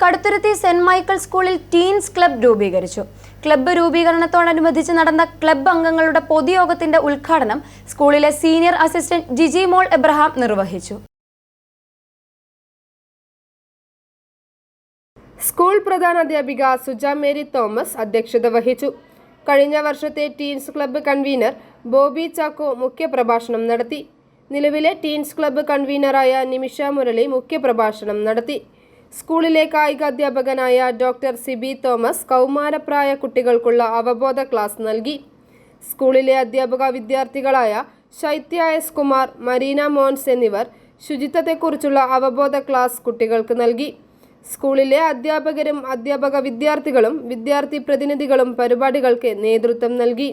Kaduthuruthy saint Michael സ്കൂളിൽ teens club രൂപീകരിച്ചു. Club രൂപീകരണത്തോടനുബന്ധിച്ച് നടന്ന ക്ലബ്ബ് അംഗങ്ങളുടെ പൊതുയോഗത്തിന്റെ ഉദ്ഘാടനം സ്കൂളിലെ സീനിയർ അസിസ്റ്റന്റ് ജിജി മോൾ എബ്രഹാം നിർവഹിച്ചു. സ്കൂൾ പ്രധാനാധ്യാപിക സുജ മേരി തോമസ് അധ്യക്ഷത വഹിച്ചു. കഴിഞ്ഞ വർഷത്തെ teens club convener Bobby Chacko മുഖ്യപ്രഭാഷണം നടത്തി. നിലവിലെ ടീൻസ് ക്ലബ്ബ് കൺവീനറായ നിമിഷ മുരളി മുഖ്യപ്രഭാഷണം നടത്തി. സ്കൂളിലെ കായിക അധ്യാപകനായ ഡോക്ടർ സിബി തോമസ് കൗമാരപ്രായ കുട്ടികൾക്കുള്ള അവബോധ ക്ലാസ് നൽകി. സ്കൂളിലെ അധ്യാപക വിദ്യാർത്ഥികളായ ശൈത്യ എസ് കുമാർ മരീന മോൻസ് എന്നിവർ ശുചിത്വത്തെക്കുറിച്ചുള്ള അവബോധ ക്ലാസ് കുട്ടികൾക്ക് നൽകി. സ്കൂളിലെ അധ്യാപകരും അധ്യാപക വിദ്യാർത്ഥികളും വിദ്യാർത്ഥി പ്രതിനിധികളും പരിപാടികൾക്ക് നേതൃത്വം നൽകി.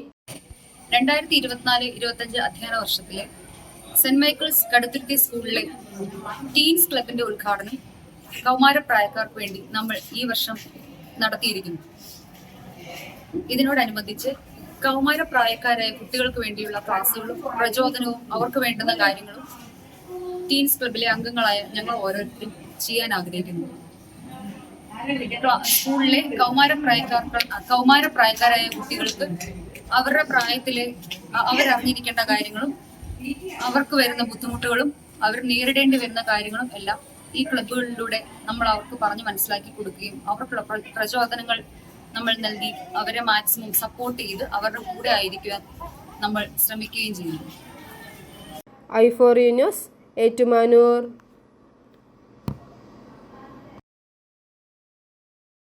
രണ്ടായിരത്തി ഇരുപത്തിനാല് ഇരുപത്തഞ്ച് അധ്യയന വർഷത്തിലെ സെന്റ് മൈക്കിൾസ് കടുത്തുരുത്തി സ്കൂളിലെ ടീൻസ് ക്ലബിന്റെ ഉദ്ഘാടനം കൗമാരപ്രായക്കാർക്ക് വേണ്ടി നമ്മൾ ഈ വർഷം നടത്തിയിരിക്കുന്നു. ഇതിനോടനുബന്ധിച്ച് കൗമാരപ്രായക്കാരായ കുട്ടികൾക്ക് വേണ്ടിയുള്ള ക്ലാസ്സുകളും പ്രചോദനവും അവർക്ക് വേണ്ടുന്ന കാര്യങ്ങളും ടീൻസ് ക്ലബിലെ അംഗങ്ങളായ ഞങ്ങൾ ഓരോരുത്തരും ചെയ്യാൻ ആഗ്രഹിക്കുന്നു. സ്കൂളിലെ കൗമാരപ്രായക്കാർക്ക് കൗമാരപ്രായക്കാരായ കുട്ടികൾക്ക് അവരുടെ പ്രായത്തിൽ അവരറിഞ്ഞിരിക്കേണ്ട കാര്യങ്ങളും അവർക്ക് വരുന്ന ബുദ്ധിമുട്ടുകളും അവർ നേരിടേണ്ടി വരുന്ന കാര്യങ്ങളും എല്ലാം ഈ ക്ലബ്ബുകളിലൂടെ നമ്മൾ അവർക്ക് പറഞ്ഞു മനസ്സിലാക്കി കൊടുക്കുകയും അവർക്കുള്ള പ്ര- പ്രചോദനങ്ങൾ നമ്മൾ നൽകി അവരെ മാക്സിമം സപ്പോർട്ട് ചെയ്ത് അവരുടെ കൂടെ ആയിരിക്കുവാൻ നമ്മൾ ശ്രമിക്കുകയും ചെയ്യുന്നു. I four news Ettumanoor.